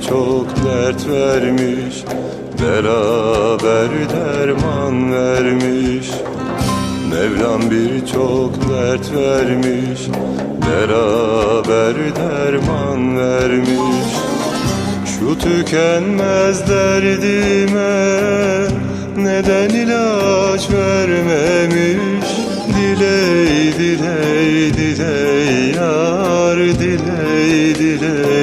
birçok dert vermiş Beraber derman vermiş. Mevlam birçok dert vermiş Beraber derman vermiş. Şu tükenmez derdime Neden ilaç vermemiş? Diley diley diley yar diley diley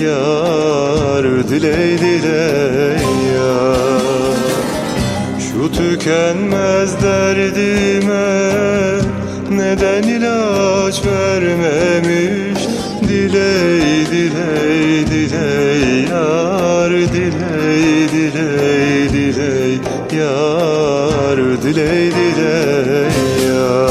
yar Diley diley yar. Şu tükenmez derdime neden ilaç vermemiş? Diley diley diley yar Diley diley diley yar Diley diley yar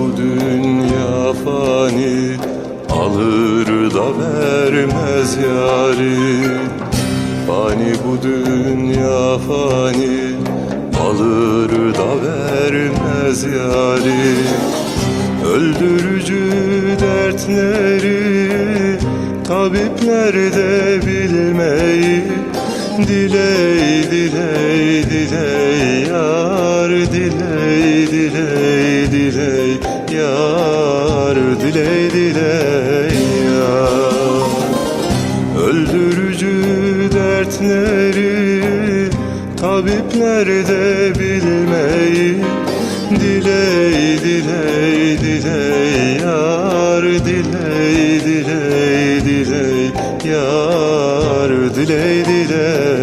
bu dünya fani Alır da vermez yari Fani bu dünya fani Alır da vermez yari Öldürücü dertleri Tabipler de bilmeyi? Diley diley diley yar yar Diley diley yar Öldürücü dertleri Tabipler de bilmeyi Diley diley diley yar Diley diley diley yar Diley diley